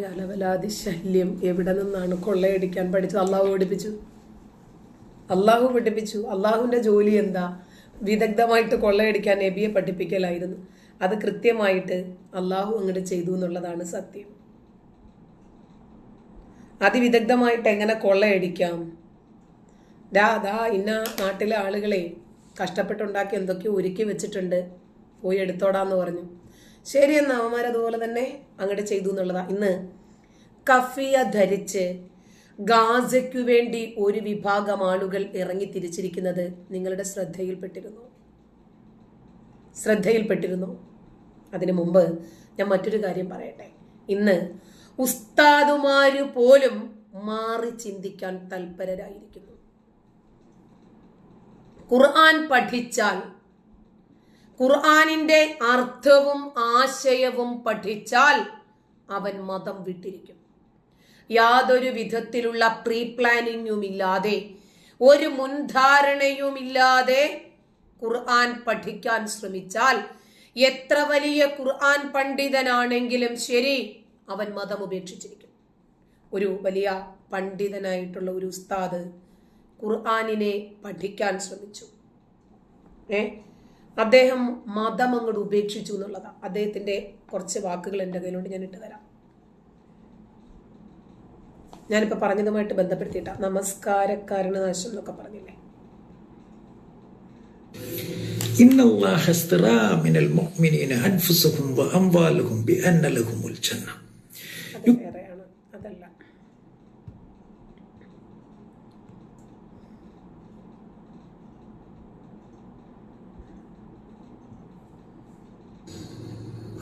വ്യാലവലാതി ശല്യം എവിടെ നിന്നാണ് കൊള്ളയടിക്കാൻ പഠിച്ചത്? അള്ളാഹു പഠിപ്പിച്ചു. അള്ളാഹു പഠിപ്പിച്ചു. അള്ളാഹുവിന്റെ ജോലി എന്താ? വിദഗ്ധമായിട്ട് കൊള്ളയടിക്കാൻ നബിയെ പഠിപ്പിക്കലായിരുന്നു. അത് കൃത്യമായിട്ട് അള്ളാഹു അങ്ങോട്ട് ചെയ്തു എന്നുള്ളതാണ് സത്യം. അതിവിദഗ്ധമായിട്ട് എങ്ങനെ കൊള്ളയടിക്കാം? ദാ ദാ ഇന്ന നാട്ടിലെ ആളുകളെ കഷ്ടപ്പെട്ടുണ്ടാക്കി എന്തൊക്കെയോ ഒരുക്കി വെച്ചിട്ടുണ്ട്. പോയി എടുത്തോടാന്ന് പറഞ്ഞു. ശരി എന്നാ അവന്മാർ അതുപോലെ തന്നെ അങ്ങോട്ട് ചെയ്തു എന്നുള്ളതാ. ഇന്ന് കഫിയ ധരിച്ച് ഗാസയ്ക്കു വേണ്ടി ഒരു വിഭാഗം ആളുകൾ ഇറങ്ങി തിരിച്ചിരിക്കുന്നത് നിങ്ങളുടെ ശ്രദ്ധയിൽപ്പെട്ടിരുന്നു. ശ്രദ്ധയിൽപ്പെട്ടിരുന്നു. അതിനു മുമ്പ് ഞാൻ മറ്റൊരു കാര്യം പറയട്ടെ. ഇന്ന് ഉസ്താദുമാര് പോലും മാറി ചിന്തിക്കാൻ തൽപരരായിരിക്കുന്നു. ഖുർആൻ പഠിച്ചാൽ ഖുർആനിന്റെ അർത്ഥവും ആശയവും പഠിച്ചാൽ അവൻ മതം വിട്ടിരിക്കും. യാതൊരു വിധത്തിലുള്ള പ്രീ പ്ലാനിങ്ങും ഇല്ലാതെ ഒരു മുൻധാരണയുമില്ലാതെ ഖുർആൻ പഠിക്കാൻ ശ്രമിച്ചാൽ എത്ര വലിയ ഖുർആൻ പണ്ഡിതനാണെങ്കിലും ശരി അവൻ മതം ഉപേക്ഷിച്ചിരിക്കും. ഒരു വലിയ പണ്ഡിതനായിട്ടുള്ള ഒരു ഉസ്താദ് ഖുർആാനിനെ പഠിക്കാൻ ശ്രമിച്ചു. ഏ? അദ്ദേഹം മതം അങ്ങോട്ട് ഉപേക്ഷിച്ചു എന്നുള്ളതാണ് അദ്ദേഹത്തിന്റെ കുറച്ച് വാക്കുകൾ എൻ്റെ കയ്യിലുണ്ട് ഞാൻ ഇട്ട് തരാം ഞാനിപ്പോൾ പറഞ്ഞതുമായിട്ട് ബന്ധപ്പെടുത്തിയിട്ട നമസ്കാരക്കാരന് നാശം എന്നൊക്കെ പറഞ്ഞില്ലേ إن الله اشترى من المؤمنين أنفسهم وأموالهم بأن لهم الجنة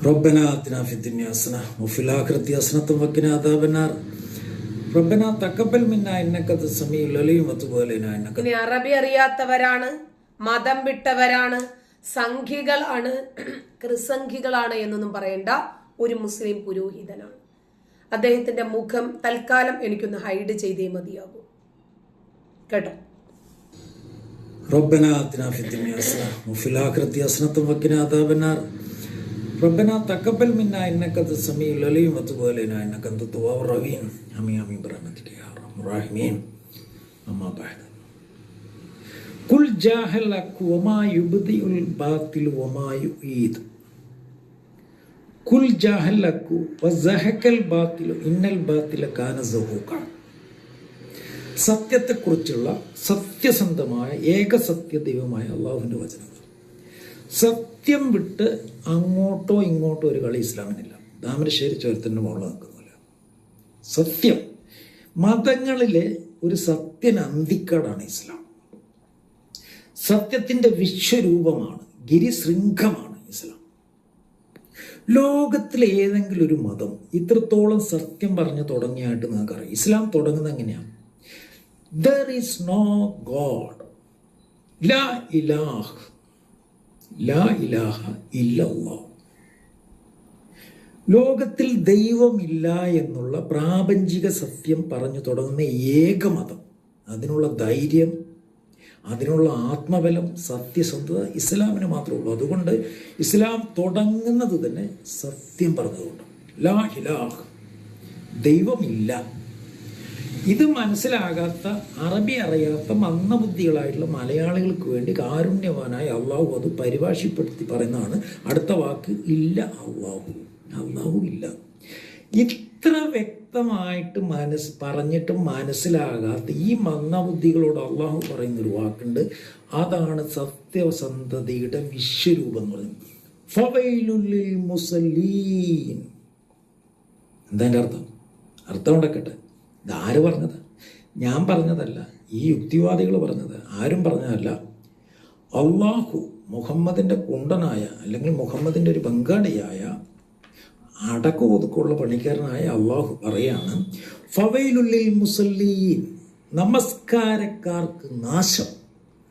ربنا آتنا في الدنيا حسنة وفي الآخرة حسنة وقنا عذاب النار ربنا تقبل منا إنك أنت السميع العليم وتب علينا إنك ഇനി അറബി അറിയാത്തവരാണ് മതം വിട്ടവരാണ് സംഘികളാണ് ക്രിസംഘികളാണ് എന്നൊന്നും പറയേണ്ട ഒരു മുസ്ലിം പുരോഹിതനാണ് അദ്ദേഹത്തിന്റെ മുഖം തൽക്കാലം എനിക്കൊന്ന് ഹൈഡ് ചെയ്തേ മതിയാകൂ കേട്ടോ ربنا آتنا في الدنيا حسنة وفي الآخرة حسنة وقنا عذاب النار ربنا تقبل منا إنك أنت السميع العليم وتب علينا إنك أنت التواب الرحيم آمين آمين برحمتك يا أرحم الراحمين أما بعد قل جاه لك وما يبدئ الباطل وما يعيد قل جاه لك وزهك الباطل إن الباطل كان زهوقا സത്യത്തെക്കുറിച്ചുള്ള സത്യസന്ധമായ ഏകസത്യ ദൈവമായ അള്ളാഹുവിൻ്റെ വചനങ്ങൾ സത്യം വിട്ട് അങ്ങോട്ടോ ഇങ്ങോട്ടോ ഒരു കളി ഇസ്ലാമിനില്ല. താമരശ്ശേരി ചുരത്തിന്റെ മുകളിൽ നിൽക്കുന്നില്ല സത്യം. മതങ്ങളിലെ ഒരു സത്യൻ അന്തിക്കാടാണ് ഇസ്ലാം. സത്യത്തിന്റെ വിശ്വരൂപമാണ് ഗിരിശൃംഖമാണ് ഇസ്ലാം. ലോകത്തിലെ ഏതെങ്കിലും ഒരു മതം ഇത്രത്തോളം സത്യം പറഞ്ഞു തുടങ്ങിയായിട്ട് നിങ്ങൾക്കറിയാം. ഇസ്ലാം തുടങ്ങുന്നത് എങ്ങനെയാണ് ദർ ഈസ് നോ ഗോഡ് ലാ ഇലാഹ്. ലാ ഇലാഹ ഇല്ലല്ലാഹ്. ലോകത്തിൽ ദൈവമില്ല എന്നുള്ള പ്രാപഞ്ചിക സത്യം പറഞ്ഞു തുടങ്ങുന്ന ഏക മതം. അതിനുള്ള ധൈര്യം അതിനുള്ള ആത്മബലം സത്യസന്ധത ഇസ്ലാമിന് മാത്രമേ ഉള്ളൂ. അതുകൊണ്ട് ഇസ്ലാം തുടങ്ങുന്നത് തന്നെ സത്യം പറഞ്ഞതുകൊണ്ട്. ലാ ഇലാഹ്. ദൈവമില്ല. ഇത് മനസ്സിലാകാത്ത അറബി അറിയാത്ത മന്ദബുദ്ധികളായിട്ടുള്ള മലയാളികൾക്ക് വേണ്ടി കാരുണ്യവാനായ അള്ളാഹു അത് പരിഭാഷപ്പെടുത്തി പറയുന്നതാണ് അടുത്ത വാക്ക് ഇല്ല അള്ളാഹു. അള്ളാഹു ഇല്ല. ഇത്ര വ്യക്തമായിട്ട് മനസ് പറഞ്ഞിട്ടും മനസ്സിലാകാത്ത ഈ മന്ദബുദ്ധികളോട് അള്ളാഹു പറയുന്നൊരു വാക്കുണ്ട്. അതാണ് സത്യസന്ധതയുടെ വിശ്വരൂപം എന്ന് പറയുന്നത്. ഫവൈലുല്ലിൽ മുസല്ലീൻ. എന്താ അർത്ഥം? അർത്ഥം ഉണ്ടാക്കട്ടെ. ഇതാര് പറഞ്ഞത്? ഞാൻ പറഞ്ഞതല്ല. ഈ യുക്തിവാദികൾ പറഞ്ഞത് ആരും പറഞ്ഞതല്ല. അള്ളാഹു മുഹമ്മദിന്റെ കുണ്ടനായ അല്ലെങ്കിൽ മുഹമ്മദിന്റെ ഒരു പങ്കാളിയായ അടക്കു ഒതുക്കുള്ള പണിക്കാരനായ അള്ളാഹു പറയാണ് ഫവയിലുള്ളിൽ മുസല്ലീൻ. നമസ്കാരക്കാർക്ക് നാശം.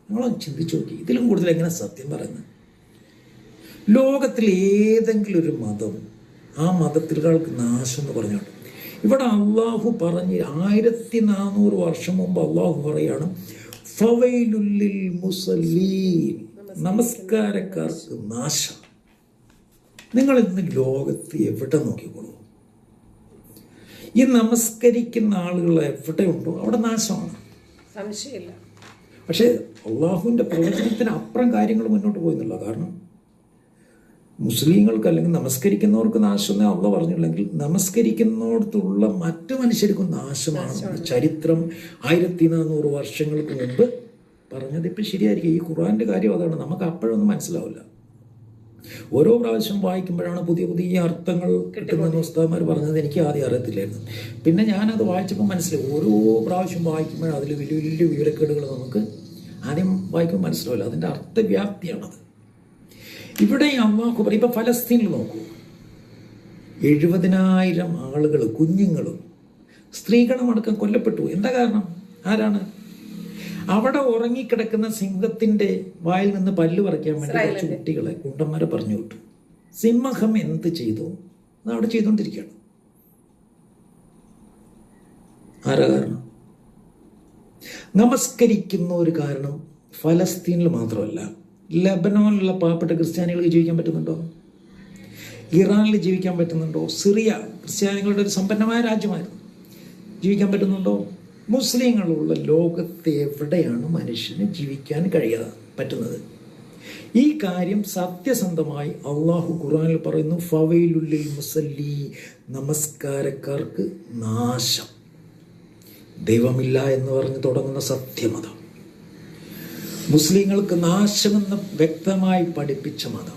നമ്മളെ ചിന്തിച്ചു നോക്കി. ഇതിലും കൂടുതൽ എങ്ങനെ സത്യം പറയുന്നത്? ലോകത്തിൽ ഏതെങ്കിലും ഒരു മതം ആ മതത്തിലുകൾക്ക് നാശം എന്ന് പറഞ്ഞോട്ടെ ഇവിടെ അള്ളാഹു പറഞ്ഞ് ആയിരത്തി നാനൂറ് വർഷം മുമ്പ് അള്ളാഹു പറയാണ് ഫവൈലുല്ലിൽ മുസല്ലീൻ. നമസ്കാരക്കാർക്ക് നാശം. നിങ്ങൾ ഇന്ന് ലോകത്ത് എവിടെ നോക്കിക്കോളൂ? ഈ നമസ്കരിക്കുന്ന ആളുകൾ എവിടെയുണ്ടോ അവിടെ നാശമാണ്. സംശയമില്ല. പക്ഷേ അള്ളാഹുവിന്റെ പ്രവചനത്തിന് അപ്പുറം കാര്യങ്ങൾ മുന്നോട്ട് പോയെന്നുള്ള കാരണം മുസ്ലിങ്ങൾക്ക് അല്ലെങ്കിൽ നമസ്കരിക്കുന്നവർക്ക് നാശമെന്ന് അള്ള പറഞ്ഞില്ലെങ്കിൽ നമസ്കരിക്കുന്നിടത്തുള്ള മറ്റു മനുഷ്യർക്കും നാശമാണ്. ചരിത്രം ആയിരത്തി നാനൂറ് വർഷങ്ങൾക്ക് മുമ്പ് പറഞ്ഞത് ഇപ്പം ശരിയായിരിക്കും. ഈ ഖുർആന്റെ കാര്യം അതാണ്. നമുക്ക് അപ്പോഴൊന്നും മനസ്സിലാവില്ല. ഓരോ പ്രാവശ്യം വായിക്കുമ്പോഴാണ് പുതിയ പുതിയ അർത്ഥങ്ങൾ കിട്ടുന്നതെന്ന് ഉസ്താദ്മാർ പറഞ്ഞത് എനിക്ക് ആദ്യം അറിയത്തില്ലായിരുന്നു. പിന്നെ ഞാനത് വായിച്ചപ്പോൾ മനസ്സിലായി. ഓരോ പ്രാവശ്യം വായിക്കുമ്പോഴും അതിൽ വലിയ വലിയ വിവരക്കേടുകൾ നമുക്ക് ആദ്യം വായിക്കുമ്പോൾ മനസ്സിലാവില്ല. അതിന്റെ അർത്ഥവ്യാപ്തിയാണത്. ഇവിടെ അള്ളാഹു പറയും ഇപ്പം ഫലസ്തീനിൽ നോക്കൂ. എഴുപതിനായിരം ആളുകൾ കുഞ്ഞുങ്ങളും സ്ത്രീകളും അടക്കം കൊല്ലപ്പെട്ടു. എന്താ കാരണം? ആരാണ്? അവിടെ ഉറങ്ങിക്കിടക്കുന്ന സിംഹത്തിന്റെ വായിൽ നിന്ന് പല്ല് പറിക്കാൻ വേണ്ടി കുറച്ച് കുട്ടികളെ കുണ്ടന്മാരെ പറഞ്ഞു വിട്ടു. സിംഹം എന്ത് ചെയ്തു? അത് അവിടെ ചെയ്തുകൊണ്ടിരിക്കുകയാണ്. ആരാ കാരണം? നമസ്കരിക്കുന്ന ഒരു കാരണം ഫലസ്തീനിൽ മാത്രമല്ല. ലബനോനിലുള്ള പാവപ്പെട്ട ക്രിസ്ത്യാനികൾക്ക് ജീവിക്കാൻ പറ്റുന്നുണ്ടോ? ഇറാനിൽ ജീവിക്കാൻ പറ്റുന്നുണ്ടോ? സിറിയ ക്രിസ്ത്യാനികളുടെ ഒരു സമ്പന്നമായ രാജ്യമായിരുന്നു. ജീവിക്കാൻ പറ്റുന്നുണ്ടോ? മുസ്ലിങ്ങളുള്ള ലോകത്തെ എവിടെയാണ് മനുഷ്യന് ജീവിക്കാൻ കഴിയാതെ പറ്റുന്നത്? ഈ കാര്യം സത്യസന്ധമായി അള്ളാഹു ഖുറാനിൽ പറയുന്നു ഫവയിലുള്ളിൽ മുസല്ലി. നമസ്കാരക്കാർക്ക് നാശം. ദൈവമില്ല എന്ന് പറഞ്ഞ് തുടങ്ങുന്ന സത്യമതം. മുസ്ലിങ്ങൾക്ക് നാശമെന്ന് വ്യക്തമായി പഠിപ്പിച്ച മതം.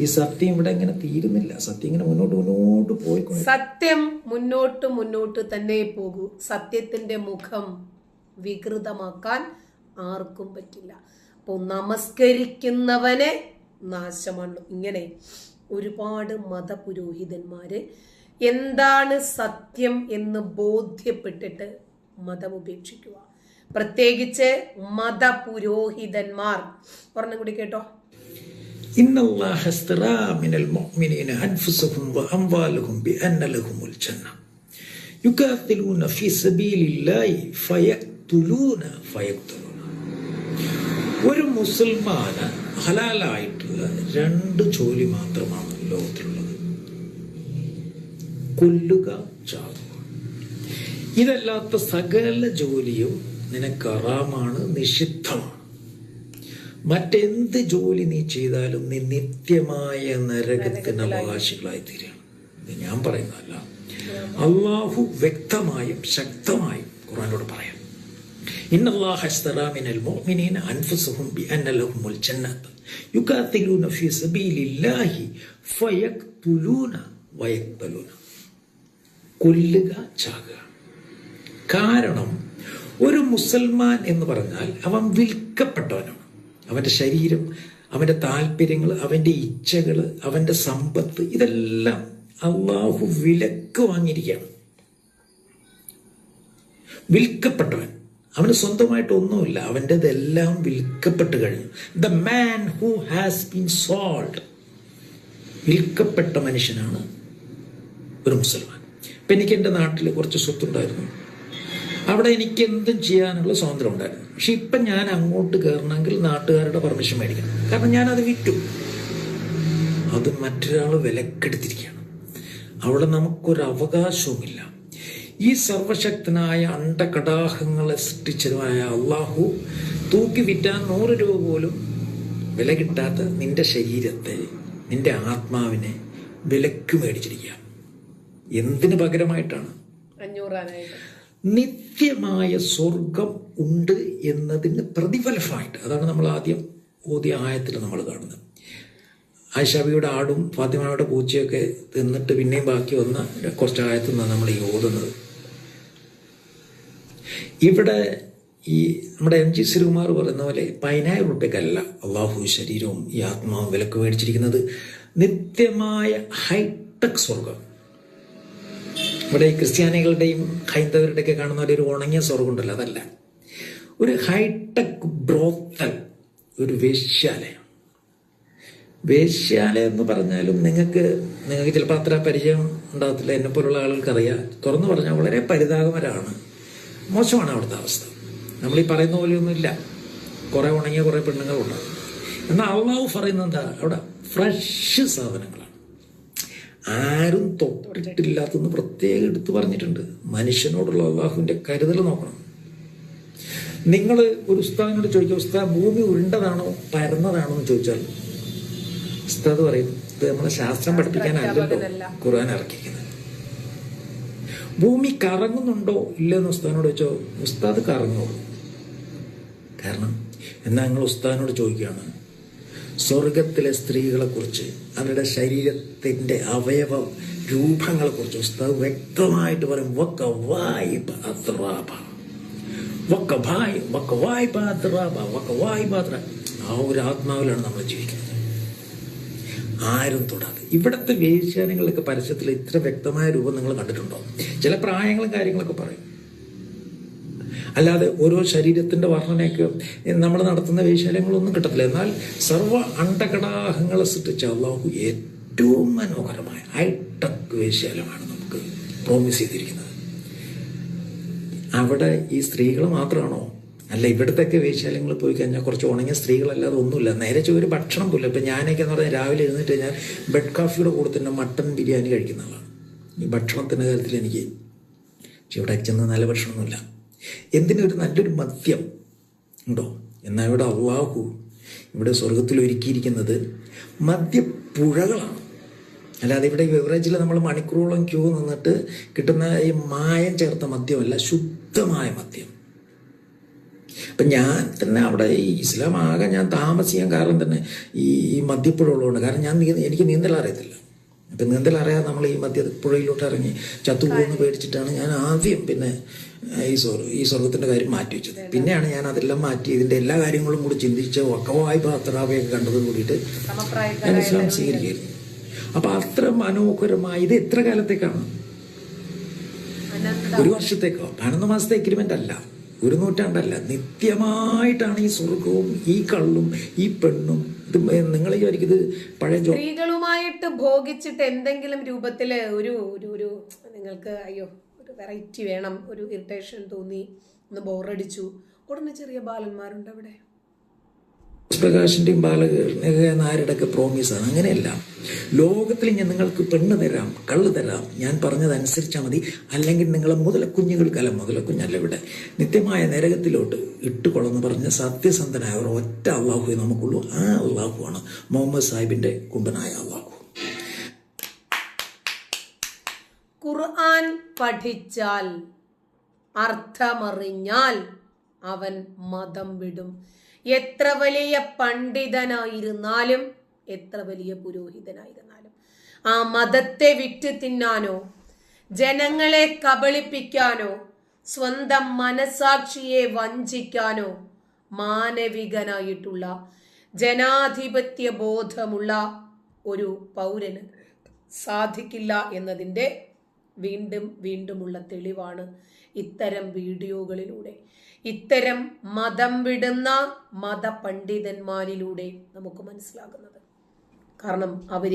ഈ സത്യം ഇവിടെ ഇങ്ങനെ തീരുന്നില്ല. സത്യം ഇങ്ങനെ മുന്നോട്ട് മുന്നോട്ട് പോയി സത്യം മുന്നോട്ട് മുന്നോട്ട് തന്നെ പോകൂ. സത്യത്തിന്റെ മുഖം വികൃതമാക്കാൻ ആർക്കും പറ്റില്ല. അപ്പോൾ നമസ്കരിക്കുന്നവനെ നാശമാണ്. ഇങ്ങനെ ഒരുപാട് മതപുരോഹിതന്മാര് എന്താണ് സത്യം എന്ന് ബോധ്യപ്പെട്ടിട്ട് മതം ഉപേക്ഷിക്കുക പ്രത്യേകിച്ച് മതപുരോഹിതന്മാർ ഒരെണ്ണം കൂടി കേട്ടോ إن الله اشترى من المؤمنين أنفسهم وأموالهم بأن لهم الجنة يقاتلون في سبيل الله فيقتلون فيقتلون ഒരു മുസൽമാന് ഹലാലായിട്ടുള്ള രണ്ട് ജോലി മാത്രമാണ് ലോകത്തിലുള്ളത് കൊല്ലുക ചാകുക ഇതല്ലാത്ത സകല ജോലിയും നിനക്ക് അറാമാണ് നിഷിദ്ധമാണ്. മറ്റെന്ത് ജോലി നീ ചെയ്താലും നീ നിത്യമായ നരകത്തിന് അവകാശികളായി തീരുകയാണ് ഇത് ഞാൻ പറയുന്നതല്ല. അള്ളാഹു വ്യക്തമായും ശക്തമായും ഖുറാനോട് പറയാം. കാരണം ഒരു മുസൽമാൻ എന്ന് പറഞ്ഞാൽ അവൻ വിൽക്കപ്പെട്ടവനാണ്. അവന്റെ ശരീരം അവന്റെ താല്പര്യങ്ങൾ അവന്റെ ഇച്ഛകൾ അവന്റെ സമ്പത്ത് ഇതെല്ലാം അള്ളാഹു വിലക്ക് വാങ്ങിയിരിക്കുകയാണ്. വിൽക്കപ്പെട്ടവൻ. അവന് സ്വന്തമായിട്ട് ഒന്നുമില്ല. അവന്റെതെല്ലാം വിൽക്കപ്പെട്ട് കഴിഞ്ഞു. The man who has been sold വിൽക്കപ്പെട്ട മനുഷ്യനാണ് ഒരു മുസൽമാൻ. ഇപ്പം എനിക്ക് എന്റെ നാട്ടിൽ കുറച്ച് സ്വത്തുണ്ടായിരുന്നു. അവിടെ എനിക്ക് എന്തും ചെയ്യാനുള്ള സ്വാതന്ത്ര്യം ഉണ്ടായിരുന്നു. പക്ഷെ ഇപ്പം ഞാൻ അങ്ങോട്ട് കയറണമെങ്കിൽ നാട്ടുകാരുടെ പെർമിഷൻ മേടിക്കണം. കാരണം ഞാനത് വിറ്റു. അത് മറ്റൊരാൾ വിലക്കെടുത്തിരിക്കുകയാണ്. അവിടെ നമുക്കൊരു അവകാശവുമില്ല ഈ സർവശക്തനായ അണ്ടകടാഹങ്ങളെ സൃഷ്ടിച്ചതുമായ അള്ളാഹു തൂക്കി വിറ്റാൻ നൂറ് രൂപ പോലും വില കിട്ടാത്ത നിന്റെ ശരീരത്തെ നിന്റെ ആത്മാവിനെ വിലക്ക് മേടിച്ചിരിക്കുക എന്തിനു പകരമായിട്ടാണ്? അഞ്ഞൂറാനായിട്ട് നിത്യമായ സ്വർഗം ഉണ്ട് എന്നതിന് പ്രതിഫലമായിട്ട് അതാണ് നമ്മൾ ആദ്യം ഓതിയ ആയത്തിൽ നമ്മൾ കാണുന്നത്. ആയിഷാബിയുടെ ആടും ഫാത്തിമയുടെ പൂച്ചയൊക്കെ തിന്നിട്ട് പിന്നെയും ബാക്കി വന്ന കുറച്ച് ആയത്തിൽ നിന്നാണ് നമ്മൾ ഈ ഓതുന്നത്. ഇവിടെ ഈ നമ്മുടെ എം ജി ശ്രീകുമാർ പറയുന്ന പോലെ പതിനായിരം റുപ്യക്കല്ല അള്ളാഹു ശരീരവും ഈ ആത്മാവും വിലക്ക് മേടിച്ചിരിക്കുന്നത് നിത്യമായ ഹൈടെക് സ്വർഗം. ഇവിടെ ഈ ക്രിസ്ത്യാനികളുടെയും ഹൈന്ദവരുടെയൊക്കെ കാണുന്ന ഒരു ഉണങ്ങിയ സ്വർഗുണ്ടല്ലോ അതല്ല. ഒരു ഹൈടെക് ബ്രോത്തൽ ഒരു വേശ്യാലയം. വേശ്യാലയം എന്ന് പറഞ്ഞാലും നിങ്ങൾക്ക് നിങ്ങൾക്ക് ചിലപ്പോൾ അത്ര പരിചയം ഉണ്ടാകത്തില്ല എന്നെ പോലുള്ള ആളുകൾക്ക് അറിയാം തുറന്നു പറഞ്ഞാൽ വളരെ പരിതാപകരമാണ്. മോശമാണ് അവിടുത്തെ അവസ്ഥ. നമ്മൾ ഈ പറയുന്ന പോലെയൊന്നുമില്ല. കുറേ ഉണങ്ങിയ കുറേ പെണ്ണുങ്ങളുണ്ടാകും എന്നാൽ അള്ളാഹു പറയുന്നത് എന്താ? അവിടെ ഫ്രഷ് സാധനങ്ങളാണ്. ആരും തൊട്ടിട്ടില്ലാത്തെന്ന് പ്രത്യേകം എടുത്തു പറഞ്ഞിട്ടുണ്ട്. മനുഷ്യനോടുള്ള അള്ളാഹുവിന്റെ കരുതൽ നോക്കണം. നിങ്ങൾ ഒരു ഉസ്താദിനോട് ചോദിക്കുക ഉസ്താദ് ഭൂമി ഉരുണ്ടതാണോ പരന്നതാണോ എന്ന് ചോദിച്ചാൽ ഉസ്താദ് പറയും ഇത് നമ്മളെ ശാസ്ത്രം പഠിപ്പിക്കാനല്ലല്ലോ ഖുർആൻ ഇറക്കിയിരിക്കുന്നത് ഭൂമി കറങ്ങുന്നുണ്ടോ ഇല്ലെന്ന് ഉസ്താദിനോട് ചോദിച്ചോ ഉസ്താദ് കറങ്ങുള്ളൂ കാരണം എന്നാൽ നിങ്ങൾ ഉസ്താദിനോട് ചോദിക്കുകയാണ് സ്വർഗത്തിലെ സ്ത്രീകളെ കുറിച്ച് അവരുടെ ശരീരത്തിന്റെ അവയവ രൂപങ്ങളെ കുറിച്ച് ഉസ്താവ് വ്യക്തമായിട്ട് പറയും വക്ക വായ്പ അത്രാപ വക്ക ഭായ് വക്ക വായ്പ അത്രാപ വക്ക വായ്പ അത്ര. ആ ഒരു ആത്മാവിലാണ് നമ്മൾ ജീവിക്കുന്നത്. ആരും തൊടാതെ. ഇവിടുത്തെ വേശ്യാനങ്ങളൊക്കെ പരസ്യത്തിൽ ഇത്ര വ്യക്തമായ രൂപം നിങ്ങൾ കണ്ടിട്ടുണ്ടോ? ചില പ്രായങ്ങളും കാര്യങ്ങളൊക്കെ പറയും. അല്ലാതെ ഓരോ ശരീരത്തിന്റെ വർണനയൊക്കെ നമ്മൾ നടത്തുന്ന വേശാലങ്ങളൊന്നും കിട്ടത്തില്ല. എന്നാൽ സർവ അണ്ടകടാഹങ്ങളെ സൃഷ്ടിച്ച അള്ളാഹു ഏറ്റവും മനോഹരമായ ഹൈടെക് വേശ്യാലമാണ് നമുക്ക് പ്രോമിസ് ചെയ്തിരിക്കുന്നത്. അവിടെ ഈ സ്ത്രീകൾ മാത്രമാണോ? അല്ല ഇവിടത്തെയൊക്കെ വേശ്യാലയങ്ങൾ പോയി കഴിഞ്ഞാൽ കുറച്ച് ഉണങ്ങിയ സ്ത്രീകളല്ലാതെ ഒന്നുമില്ല നേരെ ഒരു ഭക്ഷണം പോലും. ഇപ്പം ഞാനൊക്കെ എന്ന് പറഞ്ഞാൽ രാവിലെ എഴുന്നേറ്റ് കഴിഞ്ഞാൽ ബെഡ് കാഫിയുടെ കൂടെ തന്നെ മട്ടൺ ബിരിയാണി കഴിക്കുന്ന ആളാണ്. ഈ ഭക്ഷണത്തിന്റെ കാര്യത്തിൽ എനിക്ക് പക്ഷെ ഇവിടെ ചെന്ന് നല്ല ഭക്ഷണമൊന്നുമില്ല. എന്തിനൊരു നല്ലൊരു മദ്യം ഉണ്ടോ? എന്നാൽ ഇവിടെ അള്ളാഹു ഇവിടെ സ്വർഗത്തിൽ ഒരുക്കിയിരിക്കുന്നത് മദ്യപ്പുഴകളാണ് അല്ലാതെ ഇവിടെ ബെവറേജിൽ നമ്മൾ മണിക്കൂറോളം ക്യൂ നിന്നിട്ട് കിട്ടുന്ന ഈ മായം ചേർത്ത മദ്യമല്ല ശുദ്ധമായ മദ്യം. അപ്പം ഞാൻ തന്നെ അവിടെ ഈ ഇസ്ലാം ആകെ ഞാൻ താമസിക്കാൻ കാരണം തന്നെ ഈ മദ്യപ്പുഴ ഉള്ളതുകൊണ്ട്. കാരണം ഞാൻ എനിക്ക് നീന്തൽ അറിയത്തില്ല. അപ്പം നീന്തൽ അറിയാതെ നമ്മൾ ഈ മധ്യ പുഴയിലോട്ട് ഇറങ്ങി ചത്തുപോകുന്ന പേടിച്ചിട്ടാണ് ഞാൻ ആദ്യം പിന്നെ ഈ സ്വർഗ ഈ സ്വർഗത്തിന്റെ കാര്യം മാറ്റി വെച്ചത്. പിന്നെയാണ് ഞാൻ അതെല്ലാം മാറ്റി ഇതിന്റെ എല്ലാ കാര്യങ്ങളും കൂടി ചിന്തിച്ച് ഒക്കവായി പാത്രാവയൊക്കെ കണ്ടത് കൂടിയിട്ട് ഞാൻ ഇസ്ലാം സ്വീകരിക്കായിരുന്നു അപ്പം അത്ര മനോഹരമായി ഇത് എത്ര കാലത്തേക്കാണ്? ഒരു വർഷത്തേക്കോ? പതിനൊന്ന് മാസത്തെ എഗ്രിമെന്റ് അല്ല. ഒരു നൂറ്റാണ്ടല്ല. നിത്യമായിട്ടാണ് ഈ സ്വർഗവും ഈ കള്ളും ഈ പെണ്ണും ഇത് നിങ്ങൾ വിചാരിക്കും ഇത് പഴയ സ്ത്രീകളുമായിട്ട് ഭോഗിച്ചിട്ട് എന്തെങ്കിലും രൂപത്തിൽ ഒരു ഒരു ഒരു നിങ്ങൾക്ക് അയ്യോ ഒരു വെറൈറ്റി വേണം ഒരു ഇറിറ്റേഷൻ തോന്നി ഒന്ന് ബോറടിച്ചു ഉടനെ ചെറിയ ബാലന്മാരുണ്ട് അവിടെ പ്രകാശിന്റെയും ബാലകൃഷ്ണ നായരുടെ ഒക്കെ പ്രോമിസാണ് അങ്ങനെയല്ല. ലോകത്തിൽ ഞാൻ നിങ്ങൾക്ക് പെണ്ണ് തരാം കള്ള് തരാം. ഞാൻ പറഞ്ഞതനുസരിച്ചാൽ മതി. അല്ലെങ്കിൽ നിങ്ങളെ മുതല കുഞ്ഞുങ്ങൾക്കല്ല മുതല കുഞ്ഞല്ല ഇവിടെ. നിത്യമായ നരകത്തിലോട്ട് ഇട്ടുകൊള്ളെന്ന് പറഞ്ഞ സത്യസന്ധനായ ഒരു ഒറ്റ അള്ളാഹു നമുക്കുള്ളൂ. ആ അള്ളാഹുവാണ് മുഹമ്മദ് സാഹിബിന്റെ കുമ്പനായ അള്ളാഹു. ഖുർആൻ പഠിച്ചാൽ അർത്ഥമറിഞ്ഞാൽ അവൻ മതം വിടും. എത്ര വലിയ പണ്ഡിതനായിരുന്നാലും എത്ര വലിയ പുരോഹിതനായിരുന്നാലും. ആ മതത്തെ വിറ്റ് തിന്നാനോ ജനങ്ങളെ കബളിപ്പിക്കാനോ സ്വന്തം മനസാക്ഷിയെ വഞ്ചിക്കാനോ മാനവികനായിട്ടുള്ള ജനാധിപത്യ ബോധമുള്ള ഒരു പൗരന് സാധിക്കില്ല എന്നതിന്റെ വീണ്ടും വീണ്ടുമുള്ള തെളിവാണ് ഇത്തരം വീഡിയോകളിലൂടെ. ഇത്തരം മതം വിടുന്ന മതപണ്ഡിതന്മാരിലൂടെ നമുക്ക് മനസ്സിലാകുന്നത്. കാരണം അവർ